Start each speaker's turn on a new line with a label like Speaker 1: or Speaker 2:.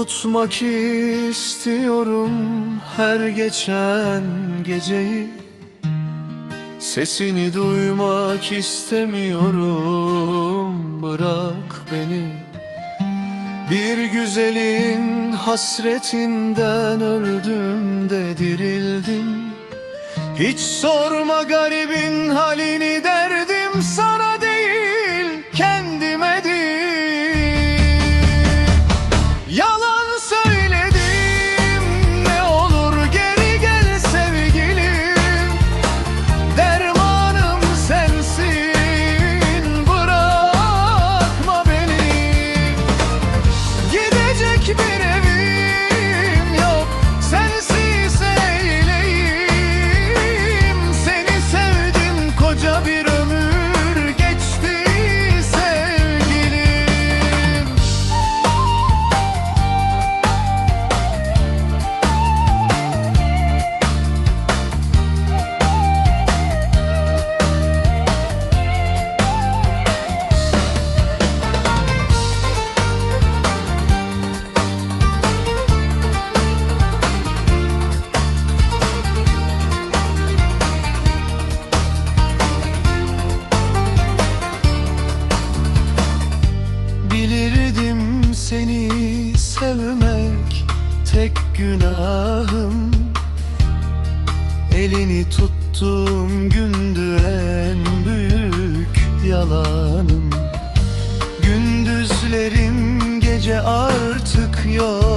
Speaker 1: Unutmak istiyorum her geçen geceyi. Sesini duymak istemiyorum Bırak beni. Bir güzelin hasretinden öldüm de dirildim. Hiç sorma garibin halini derdim sevmek tek günahım. Elini tuttuğum gündü en büyük yalanım. Gündüzlerim gece artık yok